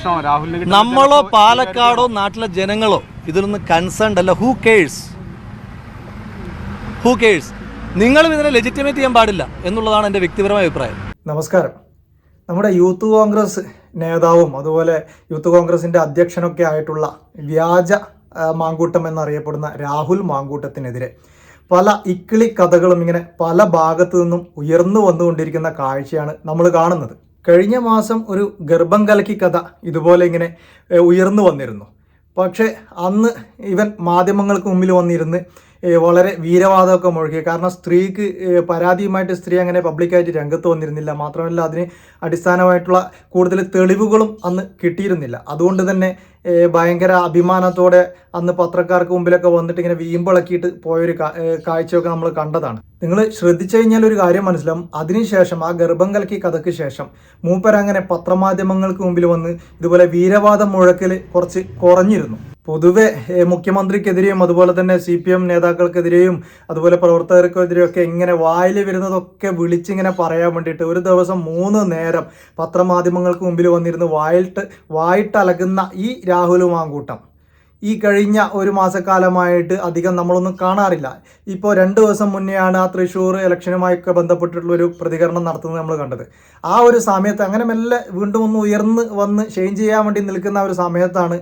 പ്രശ്നമാണ് രാഹുലിന് നമ്മളോ പാലക്കാടോ നാട്ടിലെ ജനങ്ങളോ ഇതിലൊന്നും കൺസേൺഡ് അല്ല. ഹൂ കേഴ്സ് ഹൂ കേഴ്സ് നിങ്ങളും ഇതിനെ ലെജിറ്റിമേറ്റ് ചെയ്യാൻ പാടില്ല എന്നുള്ളതാണ് എന്റെ വ്യക്തിപരമായ അഭിപ്രായം. നമസ്കാരം. നമ്മുടെ യൂത്ത് കോൺഗ്രസ് നേതാവും അതുപോലെ യൂത്ത് കോൺഗ്രസിന്റെ അധ്യക്ഷനൊക്കെ ആയിട്ടുള്ള വ്യാജ മാങ്കൂട്ടം എന്നറിയപ്പെടുന്ന രാഹുൽ മാങ്കൂട്ടത്തിനെതിരെ പല ഇക്കിളി കഥകളും ഇങ്ങനെ പല ഭാഗത്തു നിന്നും ഉയർന്നു വന്നുകൊണ്ടിരിക്കുന്ന കാഴ്ചയാണ് നമ്മൾ കാണുന്നത്. കഴിഞ്ഞ മാസം ഒരു ഗർഭം കലക്കി കഥ ഇതുപോലെ ഇങ്ങനെ ഉയർന്നു വന്നിരുന്നു. പക്ഷേ അന്ന് ഇവൻ മാധ്യമങ്ങൾക്ക് മുമ്പിൽ വന്നിരുന്ന് വളരെ വീരവാദമൊക്കെ മുഴക്കി കാരണം സ്ത്രീക്ക് പരാതിയുമായിട്ട് സ്ത്രീ അങ്ങനെ പബ്ലിക്കായിട്ട് രംഗത്ത് വന്നിരുന്നില്ല. മാത്രമല്ല അതിന് അടിസ്ഥാനമായിട്ടുള്ള കൂടുതൽ തെളിവുകളും അന്ന് കിട്ടിയിരുന്നില്ല. അതുകൊണ്ട് തന്നെ ഭയങ്കര അഭിമാനത്തോടെ അന്ന് പത്രക്കാർക്ക് മുമ്പിലൊക്കെ വന്നിട്ട് ഇങ്ങനെ വീമ്പിളക്കിയിട്ട് പോയൊരു കാഴ്ചയൊക്കെ നമ്മൾ കണ്ടതാണ്. നിങ്ങൾ ശ്രദ്ധിച്ചു കഴിഞ്ഞാൽ ഒരു കാര്യം മനസ്സിലാവും. അതിനുശേഷം ആ ഗർഭം കലക്കി കഥയ്ക്ക് ശേഷം മൂപ്പരങ്ങനെ പത്രമാധ്യമങ്ങൾക്ക് മുമ്പിൽ വന്ന് ഇതുപോലെ വീരവാദം മുഴക്കൽ കുറച്ച് കുറഞ്ഞിരുന്നു. പൊതുവെ മുഖ്യമന്ത്രിക്കെതിരെയും അതുപോലെ തന്നെ സി പി എം നേതാക്കൾക്കെതിരെയും അതുപോലെ പ്രവർത്തകർക്കെതിരെയൊക്കെ ഇങ്ങനെ വായിൽ വരുന്നതൊക്കെ വിളിച്ചിങ്ങനെ പറയാൻ വേണ്ടിയിട്ട് ഒരു ദിവസം മൂന്ന് നേരം പത്രമാധ്യമങ്ങൾക്ക് മുമ്പിൽ വന്നിരുന്ന് വായിട്ട് വായിട്ടലകുന്ന ഈ രാഹുൽ മാങ്കൂട്ടം. ഈ കഴിഞ്ഞ ഒരു മാസക്കാലമായിട്ട് അധികം നമ്മളൊന്നും കാണാറില്ല. ഇപ്പോൾ രണ്ട് ദിവസം മുന്നെയാണ് ആ തൃശ്ശൂർ ഇലക്ഷനുമായൊക്കെ ബന്ധപ്പെട്ടിട്ടുള്ള ഒരു പ്രതികരണം നടത്തുന്നത് നമ്മൾ കണ്ടത്. ആ ഒരു സമയത്ത് അങ്ങനെ മെല്ലെ വീണ്ടും ഒന്ന് ഉയർന്ന് വന്ന് ചേഞ്ച് ചെയ്യാൻ വേണ്ടി നിൽക്കുന്ന ഒരു സമയത്താണ്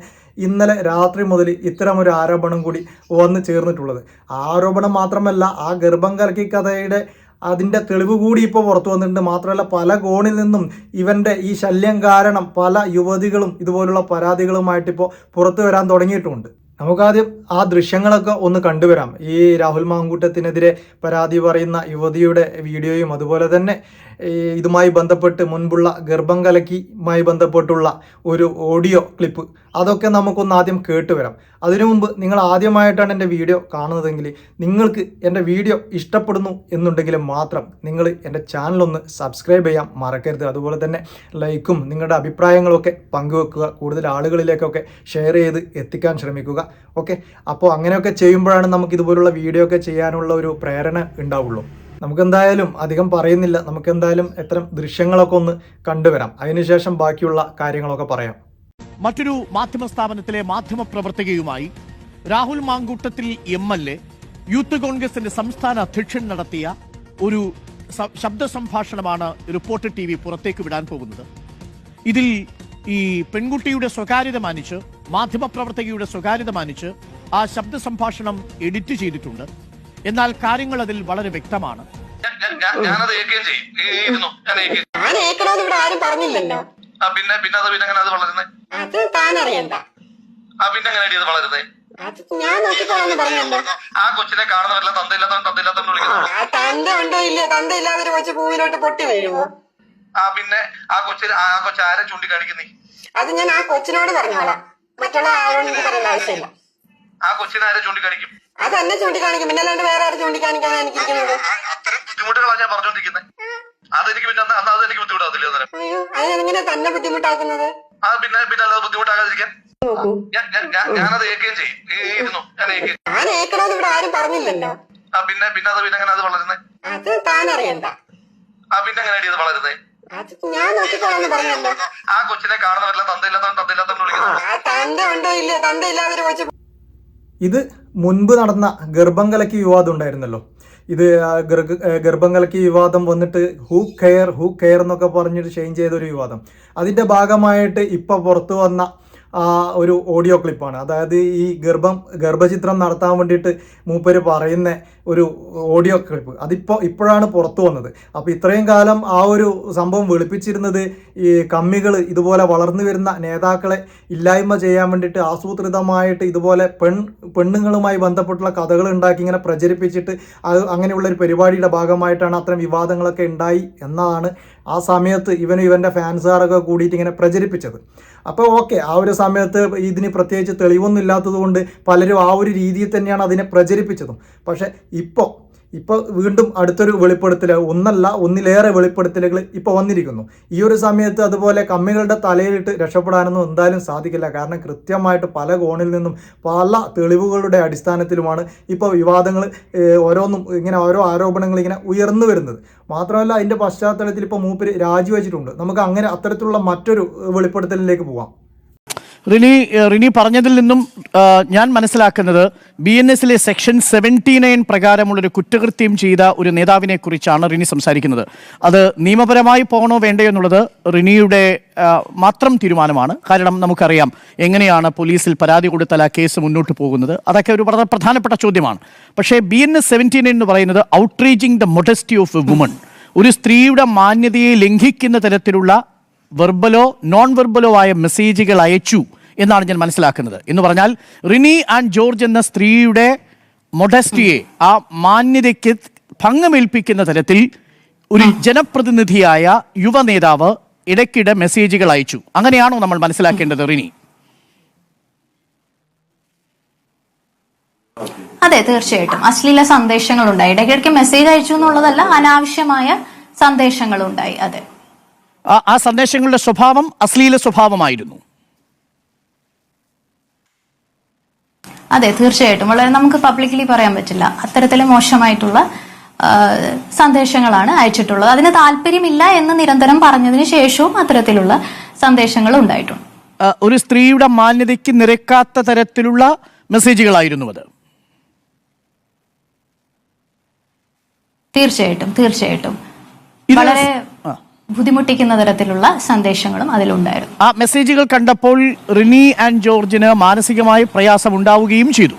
ഇന്നലെ രാത്രി മുതൽ ഇത്തരം ഒരു ആരോപണം കൂടി വന്ന് ചേർന്നിട്ടുള്ളത്. ആരോപണം മാത്രമല്ല ആ ഗർഭം കലക്കി കഥയുടെ അതിന്റെ തെളിവ് കൂടി ഇപ്പോൾ പുറത്തു വന്നിട്ടുണ്ട്. മാത്രമല്ല പല കോണിൽ നിന്നും ഇവന്റെ ഈ ശല്യം കാരണം പല യുവതികളും ഇതുപോലുള്ള പരാതികളുമായിട്ട് ഇപ്പോൾ പുറത്തു വരാൻ തുടങ്ങിയിട്ടുമുണ്ട് നമുക്കാദ്യം ആ ദൃശ്യങ്ങളൊക്കെ ഒന്ന് കണ്ടുവരാം. ഈ രാഹുൽ മാങ്കൂട്ടത്തിനെതിരെ പരാതി പറയുന്ന യുവതിയുടെ വീഡിയോയും അതുപോലെ തന്നെ ഇതുമായി ബന്ധപ്പെട്ട് മുൻപുള്ള ഗർഭം കലക്കിയുമായി ബന്ധപ്പെട്ടുള്ള ഒരു ഓഡിയോ ക്ലിപ്പ് അതൊക്കെ നമുക്കൊന്ന് ആദ്യം കേട്ട് വരാം. അതിനു മുമ്പ് നിങ്ങൾ ആദ്യമായിട്ടാണ് എന്റെ വീഡിയോ കാണുന്നതെങ്കിൽ നിങ്ങൾക്ക് എന്റെ വീഡിയോ ഇഷ്ടപ്പെടുന്നു എന്നുണ്ടെങ്കിൽ മാത്രം നിങ്ങൾ എന്റെ ചാനലൊന്ന് സബ്സ്ക്രൈബ് ചെയ്യാൻ മറക്കരുത്. അതുപോലെ തന്നെ ലൈക്കും നിങ്ങളുടെ അഭിപ്രായങ്ങളൊക്കെ പങ്കുവെക്കുക കൂടുതൽ ആളുകളിലേക്കൊക്കെ ഷെയർ ചെയ്ത് എത്തിക്കാൻ ശ്രമിക്കുക. ഓക്കെ അപ്പോൾ അങ്ങനെയൊക്കെ ചെയ്യുമ്പോഴാണ് നമുക്ക് ഇതുപോലുള്ള വീഡിയോ ഒക്കെ ചെയ്യാനുള്ള ഒരു പ്രേരണ ഉണ്ടാവുള്ളൂ. നമുക്കെന്തായാലും അധികം പറയുന്നില്ല. നമുക്കെന്തായാലും എത്തരം ദൃശ്യങ്ങളൊക്കെ ഒന്ന് കണ്ടുവരാം. അതിനുശേഷം ബാക്കിയുള്ള കാര്യങ്ങളൊക്കെ പറയാം. മറ്റൊരു മാധ്യമ സ്ഥാപനത്തിലെ മാധ്യമ പ്രവർത്തകയുമായി Rahul Mamkootathil M L A youth കോൺഗ്രസിന്റെ സംസ്ഥാന അധ്യക്ഷൻ നടത്തിയ ഒരു ശബ്ദ സംഭാഷണമാണ് റിപ്പോർട്ടർ ടി വി പുറത്തേക്ക് വിടാൻ പോകുന്നത്. ഇതിൽ ഈ പെൺകുട്ടിയുടെ സ്വകാര്യത മാനിച്ച് മാധ്യമപ്രവർത്തകയുടെ സ്വകാര്യത മാനിച്ച് ആ ശബ്ദ സംഭാഷണം എഡിറ്റ് ചെയ്തിട്ടുണ്ട്. എന്നാൽ കാര്യങ്ങൾ അതിൽ വളരെ വ്യക്തമാണ്. ഞാൻ- ഏക്കണമെന്ന് ഇവിടെ ആരും പറഞ്ഞില്ലല്ലോ. ആ പിന്നെ പിന്നെ അത് പിന്നെ അങ്ങനെ അത് വളരുന്നേ? അത് താൻ അറിയണ്ട ആ പിന്നെ അങ്ങനെ അത് വളരുന്നേ? അത് ഞാൻ നോക്കിക്കോളാന്ന് പറഞ്ഞല്ലോ. ആ കൊച്ചിനെ കാണുന്നവരെല്ലാം തന്തയില്ലാത്തവൻ തന്തയില്ലാത്തവൻ വിളിക്കുന്നു. ആ തന്റെ ഉണ്ടോ ഇല്ല ഒരു കൊച്ചു പൂവിലോട്ട് പൊട്ടി വീഴുമോ ആ പിന്നെ ആ കൊച്ചി ആ കൊച്ചു ആരെ ചൂണ്ടിക്കാണിക്കുന്നേ? അത് ഞാൻ ആ കൊച്ചിനോട് പറഞ്ഞോളാം. മറ്റുള്ള ആരോടും എനിക്ക് പറയേണ്ട ആവശ്യമില്ല. ആ കൊച്ചിനെ ആരെ ചൂണ്ടിക്കാണിക്കും? അത് എന്നെ ചൂണ്ടിക്കാണിക്കും. പിന്നെ അല്ലാണ്ട് വേറെ ആരും ചൂണ്ടിക്കാണിക്കാനാണ് എനിക്കിരിക്കുന്നത്? അത്തരം ബുദ്ധിമുട്ടുകളാണ് ഞാൻ പറഞ്ഞോണ്ടിരിക്കുന്നത് അതെനിക്ക് പിന്നെ അന്ന് അന്ന് അതെനിക്ക് ബുദ്ധിമുട്ടാകത്തില്ല അന്നേരം. അയ്യോ അത് എങ്ങനെ തന്നെ ബുദ്ധിമുട്ടാക്കുന്നത്? ആ പിന്നെ പിന്നെ അല്ലാതെ ബുദ്ധിമുട്ടാകാതിരിക്കാൻ. നോക്കൂ. ഞാൻ- ഞാൻ- ഞാൻ- ഞാനത് ഏക്കുകയും ചെയ്യും. ഞാൻ ഏക്കണമെന്ന് ഇവിടെ ആരും പറഞ്ഞില്ലല്ലോ. ആ പിന്നെ പിന്നെ അത് പിന്നെ അങ്ങനെ അത് വളരുന്നേ? അത് താൻ അറിയണ്ട ആ പിന്നെ അങ്ങനെ അത് വളരുന്നേ? അത് ഞാൻ നോക്കിക്കോളാന്ന് പറഞ്ഞല്ലോ. ആ കൊച്ചിനെ കാണുന്നവരെല്ലാം തന്തയില്ലാത്തവൻ തന്തയില്ലാത്തവൻ വിളിക്കുന്നു. ആ തന്റെ ഉണ്ടോ ഇല്ലയോ? തന്റെ ഇല്ലാതെ ഒരു കൊച്ചു ഇത് മുൻപ് നടന്ന ഗർഭം കലക്കി വിവാദം ഉണ്ടായിരുന്നല്ലോ ഇത് ഗർഭം കലക്കി വിവാദം വന്നിട്ട് ഹൂ കെയർ ഹൂ കെയർ എന്നൊക്കെ പറഞ്ഞിട്ട് ചേഞ്ച് ചെയ്തൊരു വിവാദം. അതിന്റെ ഭാഗമായിട്ട് ഇപ്പോൾ പുറത്തു വന്ന ഒരു ഓഡിയോ ക്ലിപ്പാണ് അതായത് ഈ ഗർഭം ഗർഭചിത്രം നടത്താൻ വേണ്ടിയിട്ട് മൂപ്പര് പറയുന്ന ഒരു ഓഡിയോ ക്ലിപ്പ് അതിപ്പോൾ ഇപ്പോഴാണ് പുറത്തു വന്നത്. അപ്പോൾ ഇത്രയും കാലം ആ ഒരു സംഭവം വെളുപ്പിച്ചിരുന്നത് ഈ കമ്മികൾ ഇതുപോലെ വളർന്നു വരുന്ന നേതാക്കളെ ഇല്ലായ്മ ചെയ്യാൻ വേണ്ടിയിട്ട് ആസൂത്രിതമായിട്ട് ഇതുപോലെ പെൺ പെണ്ണുങ്ങളുമായി ബന്ധപ്പെട്ടുള്ള കഥകൾ ഉണ്ടാക്കി ഇങ്ങനെ പ്രചരിപ്പിച്ചിട്ട് അത് അങ്ങനെയുള്ള ഒരു പരിപാടിയുടെ ഭാഗമായിട്ടാണ് അത്തരം വിവാദങ്ങളൊക്കെ ഉണ്ടായി എന്നതാണ് ആ സമയത്ത് ഇവനും ഇവന്റെ ഫാൻസുകാരൊക്കെ കൂടിയിട്ട് ഇങ്ങനെ പ്രചരിപ്പിച്ചത്. അപ്പോൾ ഓക്കെ ആ ഒരു സമയത്ത് ഇതിന് പ്രത്യേകിച്ച് തെളിവൊന്നും ഇല്ലാത്തത് കൊണ്ട് പലരും ആ ഒരു രീതിയിൽ തന്നെയാണ് അതിനെ പ്രചരിപ്പിച്ചതും. പക്ഷേ ഇപ്പോൾ ഇപ്പോൾ വീണ്ടും അടുത്തൊരു വെളിപ്പെടുത്തൽ ഒന്നല്ല ഒന്നിലേറെ വെളിപ്പെടുത്തലുകൾ ഇപ്പോൾ വന്നിരിക്കുന്നു. ഈ ഒരു സമയത്ത് അതുപോലെ കമ്മികളുടെ തലയിലിട്ട് രക്ഷപ്പെടാനൊന്നും എന്തായാലും സാധിക്കില്ല. കാരണം കൃത്യമായിട്ട് പല കോണിൽ നിന്നും പല തെളിവുകളുടെ അടിസ്ഥാനത്തിലുമാണ് ഇപ്പോൾ വിവാദങ്ങൾ ഓരോന്നും ഇങ്ങനെ ഓരോ ആരോപണങ്ങൾ ഇങ്ങനെ ഉയർന്നു വരുന്നത്. മാത്രമല്ല അതിന്റെ പശ്ചാത്തലത്തിൽ ഇപ്പോൾ മൂപ്പര് രാജിവെച്ചിട്ടുണ്ട്. നമുക്ക് അങ്ങനെ അത്തരത്തിലുള്ള മറ്റൊരു വെളിപ്പെടുത്തലിലേക്ക് പോവാം. റിനി റിനി പറഞ്ഞതിൽ നിന്നും ഞാൻ മനസ്സിലാക്കുന്നത് ബി എൻ എസിലെ സെക്ഷൻ സെവന്റി നയൻ പ്രകാരമുള്ളൊരു കുറ്റകൃത്യം ചെയ്ത ഒരു നേതാവിനെ കുറിച്ചാണ് റിനി സംസാരിക്കുന്നത്. അത് നിയമപരമായി പോകണോ വേണ്ടയോ എന്നുള്ളത് റിനിയുടെ മാത്രം തീരുമാനമാണ്. കാരണം നമുക്കറിയാം എങ്ങനെയാണ് പോലീസിൽ പരാതി കൊടുത്താൽ ആ കേസ് മുന്നോട്ട് പോകുന്നത്. അതൊക്കെ ഒരു വളരെ പ്രധാനപ്പെട്ട ചോദ്യമാണ്. പക്ഷേ B N S seventy nine എന്ന് പറയുന്നത് outraging the modesty of a woman. ഒരു സ്ത്രീയുടെ മാന്യതയെ ലംഘിക്കുന്ന തരത്തിലുള്ള വെർബലോ നോൺ വെർബലോ ആയ മെസ്സേജുകൾ അയച്ചു എന്നാണ് ഞാൻ മനസ്സിലാക്കുന്നത്. എന്ന് പറഞ്ഞാൽ റിനി ആൻഡ് ജോർജ് എന്ന സ്ത്രീയുടെ മൊഡസ്റ്റിയെ ആ മാന്യതയ്ക്ക് ഭംഗമേൽപ്പിക്കുന്ന തരത്തിൽ ഒരു ജനപ്രതിനിധിയായ യുവ നേതാവ് ഇടയ്ക്കിടെ മെസ്സേജുകൾ അയച്ചു. അങ്ങനെയാണോ നമ്മൾ മനസ്സിലാക്കേണ്ടത് റിനി? അതെ തീർച്ചയായിട്ടും. അശ്ലീല സന്ദേശങ്ങൾ ഉണ്ടായി ഇടയ്ക്കിടയ്ക്ക് മെസ്സേജ് അയച്ചു എന്നുള്ളതല്ല അനാവശ്യമായ സന്ദേശങ്ങളുണ്ടായി. അതെ. ആ- സന്ദേശങ്ങളുടെ സ്വഭാവം അശ്ലീല സ്വഭാവമായിരുന്നു. അതെ തീർച്ചയായിട്ടും. വളരെ നമുക്ക് പബ്ലിക്കലി പറയാൻ പറ്റില്ല. അത്തരത്തിലെ മോശമായിട്ടുള്ള സന്ദേശങ്ങളാണ് അയച്ചിട്ടുള്ളത്. അതിന് താല്പര്യമില്ല എന്ന് നിരന്തരം പറഞ്ഞതിന് ശേഷവും അത്തരത്തിലുള്ള സന്ദേശങ്ങൾ ഉണ്ടായിട്ടുണ്ട്. ഒരു സ്ത്രീയുടെ മാന്യതയ്ക്ക് നിരക്കാത്ത തരത്തിലുള്ള മെസ്സേജുകളായിരുന്നു അത്. തീർച്ചയായിട്ടും തീർച്ചയായിട്ടും. വളരെ. ബുദ്ധിമുട്ടിക്കുന്ന തരത്തിലുള്ള സന്ദേശങ്ങളും അതിലുണ്ടായിരുന്നു. ആ മെസ്സേജുകൾ കണ്ടപ്പോൾ റിനി ആൻഡ് ജോർജിന് മാനസികമായി പ്രയാസം ഉണ്ടാവുകയും ചെയ്തു.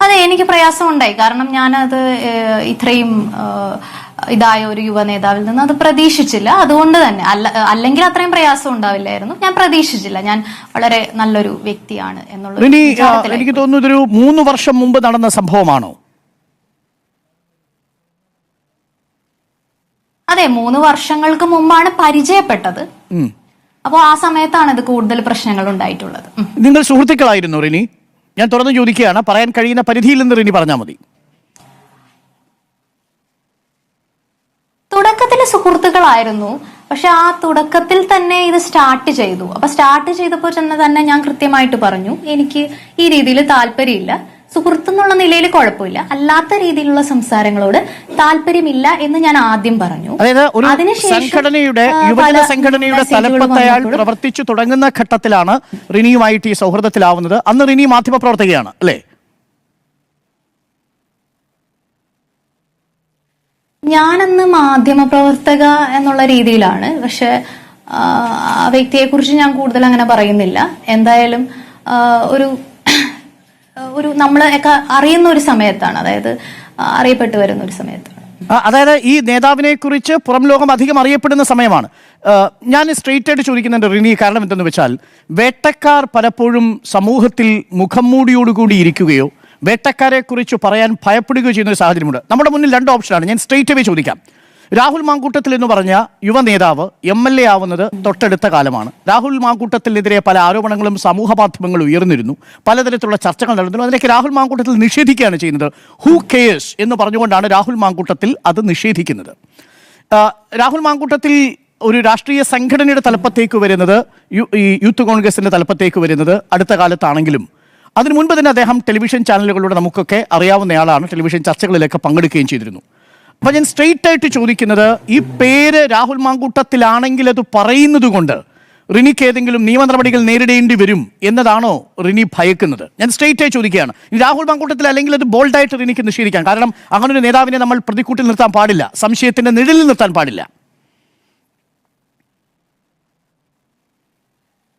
അതെ എനിക്ക് പ്രയാസം ഉണ്ടായി കാരണം ഞാനത് ഇത്രയും ഇതായ ഒരു യുവ നേതാവിൽ നിന്ന് അത് പ്രതീക്ഷിച്ചില്ല. അതുകൊണ്ട് തന്നെ അല്ല അല്ലെങ്കിൽ അത്രയും പ്രയാസം ഉണ്ടാവില്ലായിരുന്നു. ഞാൻ പ്രതീക്ഷിച്ചില്ല. ഞാൻ വളരെ നല്ലൊരു വ്യക്തിയാണ് എന്നുള്ള ഒരു റിനി ആ, വിചാരത്തിലായി. എനിക്ക് തോന്നുന്നു ഇതൊരു മൂന്ന് വർഷം മുമ്പ് നടന്ന സംഭവമാണോ? അതെ മൂന്ന് വർഷങ്ങൾക്ക് മുമ്പാണ് പരിചയപ്പെട്ടത്. അപ്പോ അപ്പോൾ ആ സമയത്താണ് ഇത് കൂടുതൽ പ്രശ്നങ്ങൾ ഉണ്ടായിട്ടുള്ളത് നിങ്ങൾ സുഹൃത്തുക്കളായിരുന്നു റിനി. ഞാൻ തുറന്നു ചോദിക്കുകയാണ് പറയാൻ കഴിയുന്ന പരിധിയിൽ നിന്ന് റിനി പറഞ്ഞാൽ മതി. തുടക്കത്തിലെ സുഹൃത്തുക്കളായിരുന്നു പക്ഷെ ആ തുടക്കത്തിൽ തന്നെ ഇത് സ്റ്റാർട്ട് ചെയ്തു. അപ്പൊ സ്റ്റാർട്ട് ചെയ്തപ്പോൾ തന്നെ തന്നെ ഞാൻ കൃത്യമായിട്ട് പറഞ്ഞു എനിക്ക് ഈ രീതിയിൽ താല്പര്യമില്ല. സുഹൃത്ത് എന്നുള്ള നിലയിൽ കുഴപ്പമില്ല. അല്ലാത്ത രീതിയിലുള്ള സംസാരങ്ങളോട് താല്പര്യമില്ല എന്ന് ഞാൻ ആദ്യം പറഞ്ഞു. അതായത് സംഘടനയുടെ യുവജന സംഘടനയുടെ മെസ്സേജുകൾ തലപ്പത്ത് അയാൾ വന്നപ്പോൾ പ്രവർത്തിച്ചു തുടങ്ങുന്ന ഘട്ടത്തിലാണ് റിനിയുമായിട്ട് ഈ സൗഹൃദത്തിലാവുന്നത്. അന്ന് റിനി മാധ്യമ പ്രവർത്തകയാണ് അല്ലേ? ഞാനന്ന് മാധ്യമ പ്രവർത്തക എന്നുള്ള രീതിയിലാണ്. പക്ഷെ ആ, വ്യക്തിയെക്കുറിച്ച് വ്യക്തിയെ കുറിച്ച് ഞാൻ കൂടുതൽ അങ്ങനെ പറയുന്നില്ല. എന്തായാലും ഒരു ഒരു നമ്മളൊക്കെ അറിയുന്ന ഒരു സമയത്താണ് അതായത് അറിയപ്പെട്ടു വരുന്ന ഒരു സമയത്താണ്. അതായത് ഈ നേതാവിനെ കുറിച്ച് പുറം ലോകം അധികം അറിയപ്പെടുന്ന സമയമാണ്. ഞാൻ സ്ട്രെയിറ്റ് ആയിട്ട് ചോദിക്കുന്നുണ്ട് റിനി കാരണം എന്തെന്ന് വെച്ചാൽ വേട്ടക്കാർ പലപ്പോഴും സമൂഹത്തിൽ മുഖം മൂടിയോടുകൂടി ഇരിക്കുകയോ വേട്ടക്കാരെ കുറിച്ച് പറയാൻ ഭയപ്പെടുകയോ ചെയ്യുന്ന ഒരു സാഹചര്യമുണ്ട്. നമ്മുടെ മുന്നിൽ രണ്ട് ഓപ്ഷനാണ്. ഞാൻ സ്ട്രെയിറ്റ് അവേ ചോദിക്കാം. രാഹുൽ മാങ്കൂട്ടത്തിൽ എന്ന് പറഞ്ഞ യുവ നേതാവ് എം എൽ എ ആവുന്നത് തൊട്ടടുത്ത കാലമാണ്. രാഹുൽ മാങ്കൂട്ടത്തിനെതിരെ പല ആരോപണങ്ങളും സമൂഹ മാധ്യമങ്ങൾ ഉയർന്നിരുന്നു. പലതരത്തിലുള്ള ചർച്ചകൾ നടന്നിരുന്നു. അതിലേക്ക് രാഹുൽ മാങ്കൂട്ടത്തിൽ നിഷേധിക്കുകയാണ് ചെയ്യുന്നത്. ഹൂ കെയേഴ്സ് എന്ന് പറഞ്ഞുകൊണ്ടാണ് രാഹുൽ മാങ്കൂട്ടത്തിൽ അത് നിഷേധിക്കുന്നത്. രാഹുൽ മാങ്കൂട്ടത്തിൽ ഒരു രാഷ്ട്രീയ സംഘടനയുടെ തലപ്പത്തേക്ക് വരുന്നത് ഈ യൂത്ത് കോൺഗ്രസിന്റെ തലപ്പത്തേക്ക് വരുന്നത് അടുത്ത കാലത്താണെങ്കിലും. അതിനു മുൻപ് തന്നെ അദ്ദേഹം ടെലിവിഷൻ ചാനലുകളിലൂടെ നമുക്കൊക്കെ അറിയാവുന്നയാളാണ് ടെലിവിഷൻ ചർച്ചകളിലൊക്കെ പങ്കെടുക്കുകയും ചെയ്തിരുന്നു. അപ്പൊ ഞാൻ സ്ട്രെയിറ്റ് ആയിട്ട് ചോദിക്കുന്നത് ഈ പേര് രാഹുൽ മാങ്കൂട്ടത്തിലാണെങ്കിൽ അത് പറയുന്നത് കൊണ്ട് റിനിക്ക് ഏതെങ്കിലും നിയമ നടപടികൾ നേരിടേണ്ടി വരും എന്നതാണോ റിനി ഭയക്കുന്നത്? ഞാൻ സ്ട്രെയിറ്റ് ആയി ചോദിക്കുകയാണ്. രാഹുൽ മാങ്കൂട്ടത്തിൽ അല്ലെങ്കിൽ അത് ബോൾഡായിട്ട് റിനിക്ക് നിഷേധിക്കാം. കാരണം അങ്ങനെ ഒരു നേതാവിനെ നമ്മൾ പ്രതിക്കൂട്ടിൽ നിർത്താൻ പാടില്ല. സംശയത്തിന്റെ നിഴലിൽ നിർത്താൻ പാടില്ല.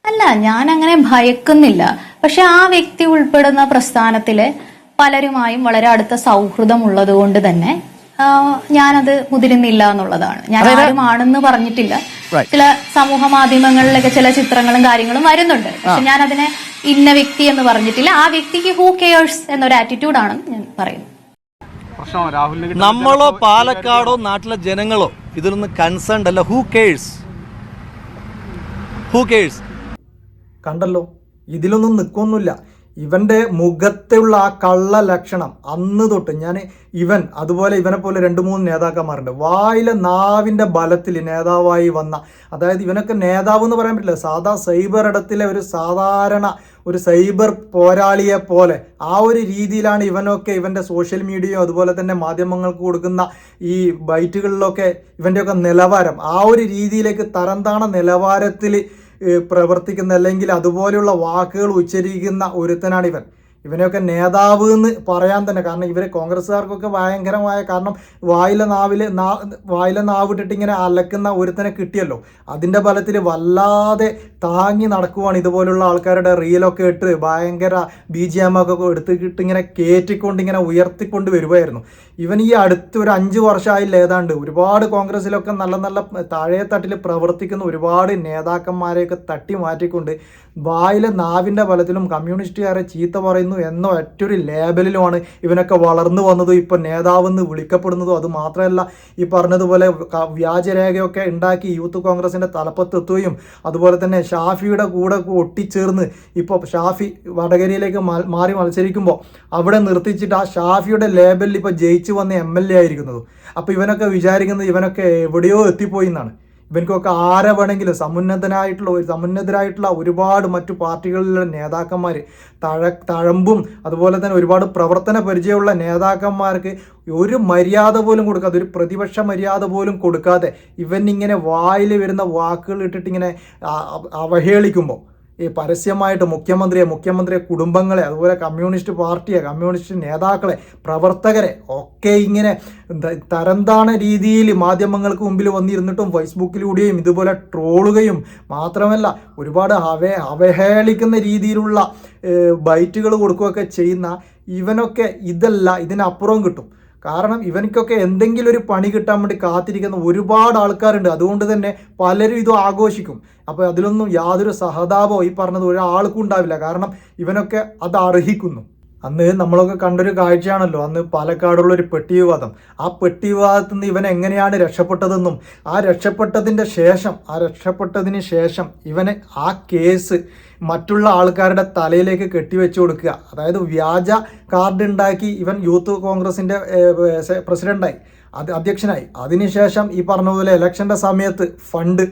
അല്ല ഞാൻ അങ്ങനെ ഭയക്കുന്നില്ല. പക്ഷെ ആ വ്യക്തി ഉൾപ്പെടുന്ന പ്രസ്ഥാനത്തിലെ പലരുമായും വളരെ അടുത്ത സൗഹൃദം ഉള്ളത് കൊണ്ട് തന്നെ ഞാനത് മുതിരുന്നില്ല എന്നുള്ളതാണ്. ഞാൻ ആരും ആണെന്ന് പറഞ്ഞിട്ടില്ല. ചില സമൂഹ മാധ്യമങ്ങളിലൊക്കെ ചില ചിത്രങ്ങളും കാര്യങ്ങളും വരുന്നുണ്ട്. പക്ഷെ ഞാൻ അതിനെ ഇന്ന വ്യക്തി എന്ന് പറഞ്ഞിട്ടില്ല. ആ വ്യക്തിക്ക് ഹൂ കെയേഴ്സ് എന്നൊരു ആറ്റിറ്റ്യൂഡാണ് ഞാൻ പറയുന്നത്. നമ്മളോ പാലക്കാടോ നാട്ടിലെ ജനങ്ങളോ ഇതിലൊന്നും കൺസേൺഡ് അല്ല. ഹൂ കേഴ്സ് ഹൂ കേഴ്സ് കണ്ടല്ലോ ഇതിലൊന്നും നിൽക്കൊന്നുമില്ല ഇവന്റെ മുഖത്തുള്ള ആ കള്ള ലക്ഷണം അന്ന് തൊട്ട് ഞാൻ ഇവൻ അതുപോലെ ഇവനെ പോലെ രണ്ട് മൂന്ന് നേതാക്കന്മാരുണ്ട്. വായിലെ നാവിന്റെ ബലത്തിൽ നേതാവായി വന്ന അതായത് ഇവനൊക്കെ നേതാവ് എന്ന് പറയാൻ പറ്റില്ല സാധാ സൈബർ ഇടത്തിലെ ഒരു സാധാരണ ഒരു സൈബർ പോരാളിയെ പോലെ. ആ ഒരു രീതിയിലാണ് ഇവനൊക്കെ ഇവന്റെ സോഷ്യൽ മീഡിയയും അതുപോലെ തന്നെ മാധ്യമങ്ങൾക്ക് കൊടുക്കുന്ന ഈ ബൈറ്റുകളിലൊക്കെ ഇവന്റെയൊക്കെ നിലവാരം. ആ ഒരു രീതിയിലേക്ക് തരംതാണ നിലവാരത്തിൽ പ്രവർത്തിക്കുന്ന അല്ലെങ്കിൽ അതുപോലെയുള്ള വാക്കുകൾ ഉച്ചരിക്കുന്ന ഒരുത്തനാണ് ഇവൻ ഇവനെയൊക്കെ നേതാവ് എന്ന് പറയാൻ തന്നെ. കാരണം ഇവരെ കോൺഗ്രസ്സുകാർക്കൊക്കെ ഭയങ്കരമായ കാരണം വായിലെ നാവിൽ നാ വായിലെ നാവിട്ടിട്ട് ഇങ്ങനെ അലക്കുന്ന ഒരുത്തനെ കിട്ടിയല്ലോ. അതിന്റെ ബലത്തിൽ വല്ലാതെ താങ്ങി നടക്കുവാണ് ഇതുപോലുള്ള ആൾക്കാരുടെ റീലൊക്കെ ഇട്ട് ഭയങ്കര ബി ജി എം ഒക്കെ എടുത്തിട്ട് ഇങ്ങനെ കയറ്റിക്കൊണ്ട് ഇങ്ങനെ ഉയർത്തിക്കൊണ്ട് വരുമായിരുന്നു ഇവൻ ഈ അടുത്ത് ഒരു അഞ്ച് വർഷമായില്ല ഏതാണ്ട്. ഒരുപാട് കോൺഗ്രസ്സിലൊക്കെ നല്ല നല്ല താഴെ തട്ടിൽ പ്രവർത്തിക്കുന്ന ഒരുപാട് നേതാക്കന്മാരെയൊക്കെ തട്ടി മാറ്റിക്കൊണ്ട് വായിലെ നാവിന്റെ ബലത്തിലും കമ്മ്യൂണിസ്റ്റുകാരെ ചീത്ത പറയുന്നു എന്ന ഒറ്റൊരു ലേബലിലുമാണ് ഇവനൊക്കെ വളർന്നു വന്നതും ഇപ്പം നേതാവെന്ന് വിളിക്കപ്പെടുന്നതും. അത് മാത്രമല്ല ഈ പറഞ്ഞതുപോലെ വ്യാജരേഖയൊക്കെ ഉണ്ടാക്കി യൂത്ത് കോൺഗ്രസിന്റെ തലപ്പത്തെത്തുകയും അതുപോലെ തന്നെ ഷാഫിയുടെ കൂടെ ഒട്ടിച്ചേർന്ന് ഇപ്പോൾ ഷാഫി വടകരയിലേക്ക് മാറി മത്സരിക്കുമ്പോൾ അവിടെ നിർത്തിച്ചിട്ട് ആ ഷാഫിയുടെ ലേബലിൽ ഇപ്പോൾ ജയിച്ചു വന്ന എം എൽ എ ആയിരിക്കുന്നത്. അപ്പോൾ ഇവനൊക്കെ വിചാരിക്കുന്നത് ഇവനൊക്കെ എവിടെയോ എത്തിപ്പോയി എന്നാണ്. ഇവൻക്കൊക്കെ ആരെ വേണമെങ്കിലും സമുന്നതനായിട്ടുള്ള സമുന്നതരായിട്ടുള്ള ഒരുപാട് മറ്റു പാർട്ടികളിലുള്ള നേതാക്കന്മാർ തഴ തഴമ്പും അതുപോലെ തന്നെ ഒരുപാട് പ്രവർത്തന പരിചയമുള്ള നേതാക്കന്മാർക്ക് ഒരു മര്യാദ പോലും കൊടുക്കാതെ ഒരു പ്രതിപക്ഷ മര്യാദ പോലും കൊടുക്കാതെ ഇവൻ ഇങ്ങനെ വായിൽ വരുന്ന വാക്കുകൾ ഇട്ടിട്ട് ഇങ്ങനെ ആ- അവഹേളിക്കുമ്പോൾ ഈ പരസ്യമായിട്ട് മുഖ്യമന്ത്രിയെ മുഖ്യമന്ത്രിയെ കുടുംബങ്ങളെ അതുപോലെ കമ്മ്യൂണിസ്റ്റ് പാർട്ടിയെ കമ്മ്യൂണിസ്റ്റ് നേതാക്കളെ പ്രവർത്തകരെ ഒക്കെ ഇങ്ങനെ തരംതാണ രീതിയിൽ മാധ്യമങ്ങൾക്ക് മുമ്പിൽ വന്നിരുന്നിട്ടും ഫേസ്ബുക്കിലൂടെയും ഇതുപോലെ ട്രോളുകയും മാത്രമല്ല ഒരുപാട് അവേ അവഹേളിക്കുന്ന രീതിയിലുള്ള ബൈറ്റുകൾ കൊടുക്കുകയൊക്കെ ചെയ്യുന്ന ഇവനൊക്കെ ഇതല്ല ഇതിനപ്പുറവും കിട്ടും. കാരണം ഇവനിക്കൊക്കെ എന്തെങ്കിലും ഒരു പണി കിട്ടാൻ വേണ്ടി കാത്തിരിക്കുന്ന ഒരുപാട് ആൾക്കാരുണ്ട്. അതുകൊണ്ട് തന്നെ പലരും ഇതും ആഘോഷിക്കും. അപ്പോൾ അതിലൊന്നും യാതൊരു സഹതാപോ ഈ പറഞ്ഞത് ഒരാൾക്കും ഉണ്ടാവില്ല. കാരണം ഇവനൊക്കെ അത് അർഹിക്കുന്നു. അന്ന് നമ്മളൊക്കെ കണ്ടൊരു കാഴ്ചയാണല്ലോ. അന്ന് പാലക്കാടുള്ള ഒരു പെട്ടി വിവാദം ആ പെട്ടി വിവാദത്തിൽ നിന്ന് ഇവൻ എങ്ങനെയാണ് രക്ഷപ്പെട്ടതെന്നും ആ രക്ഷപ്പെട്ടതിന്റെ ശേഷം ആ രക്ഷപ്പെട്ടതിന് ശേഷം ഇവനെ ആ കേസ് മറ്റുള്ള ആൾക്കാരുടെ തലയിലേക്ക് കെട്ടിവെച്ചു കൊടുക്കുക. അതായത് വ്യാജ കാർഡ് ഉണ്ടാക്കി ഇവൻ യൂത്ത് കോൺഗ്രസിന്റെ പ്രസിഡന്റായി അത് അധ്യക്ഷനായി. അതിനുശേഷം ഈ പറഞ്ഞതുപോലെ പോലെ ഇലക്ഷന്റെ സമയത്ത് ഫണ്ട്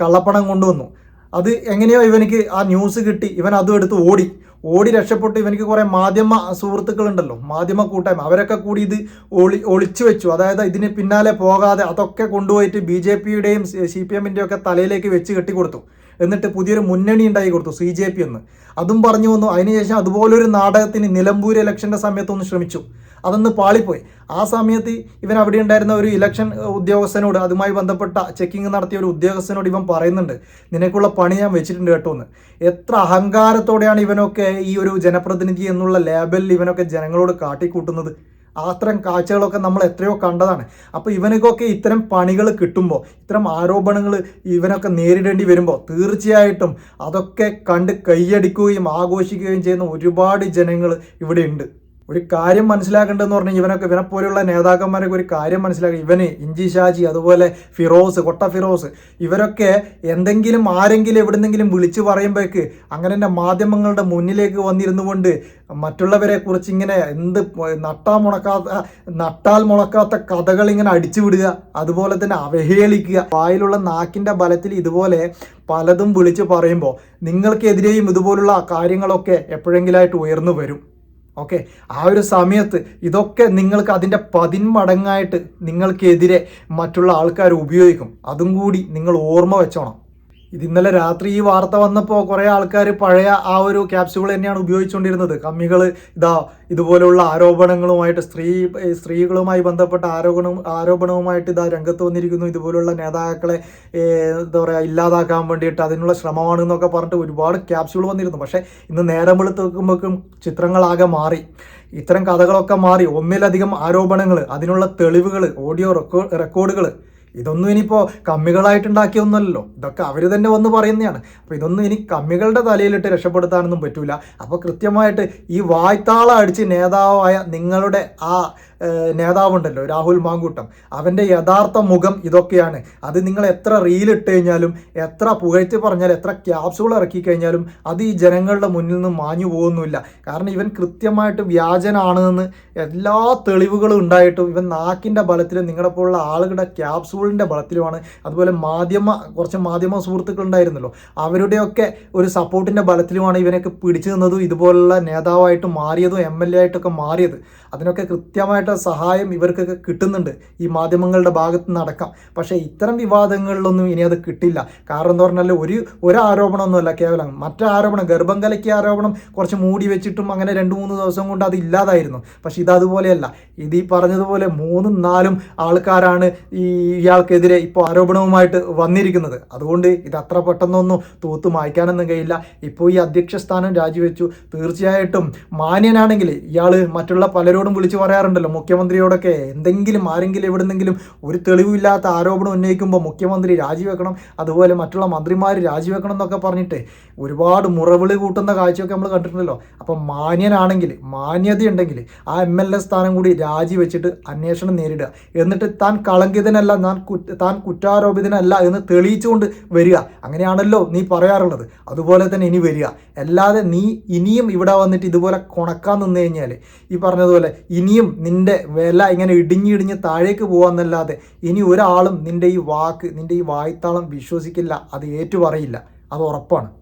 കള്ളപ്പണം കൊണ്ടുവന്നു. അത് എങ്ങനെയോ ഇവനിക്ക് ആ ന്യൂസ് കിട്ടി. ഇവൻ അതും എടുത്ത് ഓടി. ഓടി രക്ഷപ്പെട്ടു. ഇവനിക്ക് കുറേ മാധ്യമ സുഹൃത്തുക്കളുണ്ടല്ലോ. മാധ്യമ കൂട്ടായ്മ. അവരൊക്കെ കൂടി ഇത് ഒളി ഒളിച്ചു വെച്ചു. അതായത് ഇതിന് പിന്നാലെ പോകാതെ അതൊക്കെ കൊണ്ടുപോയിട്ട് ബി ജെ പിയുടെയും സി പി എമ്മിന്റെയും ഒക്കെ തലയിലേക്ക് വെച്ച് കെട്ടിക്കൊടുത്തു. എന്നിട്ട് പുതിയൊരു മുന്നണി ഉണ്ടാക്കി കൊടുത്തു സി ജെ പി എന്ന്. അതും പറഞ്ഞു വന്നു. അതിനുശേഷം അതുപോലൊരു നാടകത്തിന് നിലമ്പൂർ ഇലക്ഷന്റെ സമയത്തൊന്ന് ശ്രമിച്ചു. അതൊന്ന് പാളിപ്പോയി. ആ സമയത്ത് ഇവൻ അവിടെ ഉണ്ടായിരുന്ന ഒരു ഇലക്ഷൻ ഉദ്യോഗസ്ഥനോട് അതുമായി ബന്ധപ്പെട്ട ചെക്കിംഗ് നടത്തിയ ഒരു ഉദ്യോഗസ്ഥനോട് ഇവൻ പറയുന്നുണ്ട് നിനക്കുള്ള പണി ഞാൻ വെച്ചിട്ടുണ്ട് കേട്ടോ എന്ന്. എത്ര അഹങ്കാരത്തോടെയാണ് ഇവനൊക്കെ ഈ ഒരു ജനപ്രതിനിധി എന്നുള്ള ലേബലിൽ ഇവനൊക്കെ ജനങ്ങളോട് കാട്ടിക്കൂട്ടുന്നത്. അത്തരം കാഴ്ചകളൊക്കെ നമ്മൾ എത്രയോ കണ്ടതാണ്. അപ്പോൾ ഇവനൊക്കെ ഇത്തരം പണികൾ കിട്ടുമ്പോൾ ഇത്തരം ആരോപണങ്ങൾ ഇവനൊക്കെ നേരിടേണ്ടി വരുമ്പോൾ തീർച്ചയായിട്ടും അതൊക്കെ കണ്ട് കൈയടിക്കുകയും ആഘോഷിക്കുകയും ചെയ്യുന്ന ഒരുപാട് ജനങ്ങൾ ഇവിടെ ഉണ്ട്. ഒരു കാര്യം മനസ്സിലാക്കേണ്ടതെന്ന് പറഞ്ഞാൽ ഇവനൊക്കെ ഇവനെ പോലെയുള്ള നേതാക്കന്മാരൊക്കെ ഒരു കാര്യം മനസ്സിലാക്കുക ഇവന് ഇഞ്ചി ഷാജി അതുപോലെ ഫിറോസ് കൊട്ട ഫിറോസ് ഇവരൊക്കെ എന്തെങ്കിലും ആരെങ്കിലും എവിടുന്നെങ്കിലും വിളിച്ചു പറയുമ്പോഴേക്ക് അങ്ങനെ തന്നെ മാധ്യമങ്ങളുടെ മുന്നിലേക്ക് വന്നിരുന്നു കൊണ്ട് മറ്റുള്ളവരെ കുറിച്ച് ഇങ്ങനെ എന്ത് നട്ടാ മുണക്കാത്ത നട്ടാൽ മുളക്കാത്ത കഥകൾ ഇങ്ങനെ അടിച്ചു വിടുക അതുപോലെ തന്നെ അവഹേളിക്കുക വായിലുള്ള നാക്കിന്റെ ബലത്തിൽ ഇതുപോലെ പലതും വിളിച്ചു പറയുമ്പോൾ നിങ്ങൾക്കെതിരെയും ഇതുപോലുള്ള കാര്യങ്ങളൊക്കെ എപ്പോഴെങ്കിലായിട്ട് ഉയർന്നു വരും. ഓക്കെ? ആ ഒരു സമയത്ത് ഇതൊക്കെ നിങ്ങൾക്ക് അതിന്റെ പതിന്മടങ്ങായിട്ട് നിങ്ങൾക്കെതിരെ മറ്റുള്ള ആൾക്കാർ ഉപയോഗിക്കും. അതും കൂടി നിങ്ങൾ ഓർമ്മ വെച്ചോണം. ഇത് ഇന്നലെ രാത്രി ഈ വാർത്ത വന്നപ്പോൾ കുറേ ആൾക്കാർ പഴയ ആ ഒരു ക്യാപ്സ്യൂൾ തന്നെയാണ് ഉപയോഗിച്ചുകൊണ്ടിരുന്നത്. കമ്മികൾ ഇതാ ഇതുപോലുള്ള ആരോപണങ്ങളുമായിട്ട് സ്ത്രീ സ്ത്രീകളുമായി ബന്ധപ്പെട്ട ആരോപണം ആരോപണവുമായിട്ട് ഇതാ രംഗത്ത് വന്നിരിക്കുന്നു. ഇതുപോലുള്ള നേതാക്കളെ എന്താ പറയുക ഇല്ലാതാക്കാൻ വേണ്ടിയിട്ട് അതിനുള്ള ശ്രമമാണ് എന്നൊക്കെ പറഞ്ഞിട്ട് ഒരുപാട് ക്യാപ്സ്യൂൾ വന്നിരുന്നു. പക്ഷേ ഇന്ന് നേരം വെളുത്ത് വെക്കുമ്പോഴേക്കും ചിത്രങ്ങളാകെ മാറി. ഇത്തരം കഥകളൊക്കെ മാറി. ഒന്നിലധികം ആരോപണങ്ങൾ അതിനുള്ള തെളിവുകൾ ഓഡിയോ റെക്കോ റെക്കോർഡുകൾ ഇതൊന്നും ഇനിയിപ്പോൾ കമ്മികളായിട്ടുണ്ടാക്കിയൊന്നുമല്ലോ ഇതൊക്കെ അവർ തന്നെ വന്ന് പറയുന്നതാണ്. അപ്പോൾ ഇതൊന്നും ഇനി കമ്മികളുടെ തലയിലിട്ട് രക്ഷപ്പെടുത്താനൊന്നും പറ്റൂല. അപ്പോൾ കൃത്യമായിട്ട് ഈ വായ്ത്താളം അടിച്ച് നേതാവായ നിങ്ങളുടെ ആ നേതാവുണ്ടല്ലോ രാഹുൽ മാങ്കൂട്ടം. അവന്റെ യഥാർത്ഥ മുഖം ഇതൊക്കെയാണ്. അത് നിങ്ങൾ എത്ര റീലിട്ട് കഴിഞ്ഞാലും എത്ര പുകഴ്ത്തി പറഞ്ഞാലും എത്ര ക്യാപ്സുകൾ ഇറക്കി കഴിഞ്ഞാലും അത് ഈ ജനങ്ങളുടെ മുന്നിൽ നിന്ന് മാഞ്ഞു പോകുന്നില്ല. കാരണം ഇവൻ കൃത്യമായിട്ട് വ്യാജനാണെന്ന് എല്ലാ തെളിവുകളും ഉണ്ടായിട്ടും ഇവൻ നാക്കിന്റെ ബലത്തിലും നിങ്ങളെ പോലുള്ള ആളുകളുടെ ക്യാപ്സൂളിന്റെ ബലത്തിലുമാണ്. അതുപോലെ മാധ്യമ കുറച്ച് മാധ്യമ സുഹൃത്തുക്കൾ ഉണ്ടായിരുന്നല്ലോ. അവരുടെയൊക്കെ ഒരു സപ്പോർട്ടിന്റെ ബലത്തിലുമാണ് ഇവനൊക്കെ പിടിച്ചു നിന്നതും ഇതുപോലുള്ള നേതാവായിട്ട് മാറിയതും എം എൽ എ ആയിട്ടൊക്കെ മാറിയത്. അതിനൊക്കെ കൃത്യമായിട്ട് സഹായം ഇവർക്കൊക്കെ കിട്ടുന്നുണ്ട്. ഈ മാധ്യമങ്ങളുടെ ഭാഗത്ത് നടക്കാം. പക്ഷേ ഇത്തരം വിവാദങ്ങളിലൊന്നും ഇനി അത് കിട്ടില്ല. കാരണം എന്ന് പറഞ്ഞാൽ ഒരു ഒരു ആരോപണമൊന്നുമല്ല കേവലം മറ്റു ആരോപണം ഗർഭം കലക്കിയ ആരോപണം കുറച്ച് മൂടി വെച്ചിട്ടും അങ്ങനെ രണ്ട് മൂന്ന് ദിവസം കൊണ്ട് അത് ഇല്ലാതായിരുന്നു. പക്ഷേ ഇത് അതുപോലെയല്ല. ഇത് ഈ പറഞ്ഞതുപോലെ മൂന്നും നാലും ആൾക്കാരാണ് ഈ ഇയാൾക്കെതിരെ ഇപ്പോൾ ആരോപണവുമായിട്ട് വന്നിരിക്കുന്നത്. അതുകൊണ്ട് ഇത് അത്ര പെട്ടെന്നൊന്നും തൂത്ത് മായ്ക്കാനൊന്നും കഴിയില്ല. ഇപ്പോൾ ഈ അധ്യക്ഷ സ്ഥാനം രാജിവെച്ചു. തീർച്ചയായിട്ടും മാന്യനാണെങ്കിൽ ഇയാൾ മറ്റുള്ള പലരോടും വിളിച്ചു പറയാറുണ്ടല്ലോ. മുഖ്യമന്ത്രിയോടൊക്കെ എന്തെങ്കിലും ആരെങ്കിലും എവിടുന്നെങ്കിലും ഒരു തെളിവില്ലാത്ത ആരോപണം ഉന്നയിക്കുമ്പോൾ മുഖ്യമന്ത്രി രാജിവെക്കണം അതുപോലെ മറ്റുള്ള മന്ത്രിമാർ രാജിവെക്കണം എന്നൊക്കെ പറഞ്ഞിട്ട് ഒരുപാട് മുറവിളി കൂട്ടുന്ന കാഴ്ചയൊക്കെ നമ്മൾ കണ്ടിട്ടുണ്ടല്ലോ. അപ്പം മാന്യനാണെങ്കിൽ മാന്യതയുണ്ടെങ്കിൽ ആ എം എൽ എ സ്ഥാനം കൂടി രാജിവെച്ചിട്ട് അന്വേഷണം നേരിടുക. എന്നിട്ട് താൻ കളങ്കിതനല്ല താൻ താൻ കുറ്റാരോപിതനല്ല എന്ന് തെളിയിച്ചുകൊണ്ട് വരിക. അങ്ങനെയാണല്ലോ നീ പറയാറുള്ളത്. അതുപോലെ തന്നെ ഇനി വരിക. അല്ലാതെ നീ ഇനിയും ഇവിടെ വന്നിട്ട് ഇതുപോലെ കൊണക്കാൻ നിന്ന് കഴിഞ്ഞാൽ ഈ പറഞ്ഞതുപോലെ ഇനിയും നിന്റെ വില ഇങ്ങനെ ഇടിഞ്ഞിടിഞ്ഞ് താഴേക്ക് പോകാമെന്നല്ലാതെ ഇനി ഒരാളും നിന്റെ ഈ വാക്ക് നിന്റെ ഈ വായ്ത്താളം വിശ്വസിക്കില്ല അത് ഏറ്റുപറയില്ല. അത് ഉറപ്പാണ്.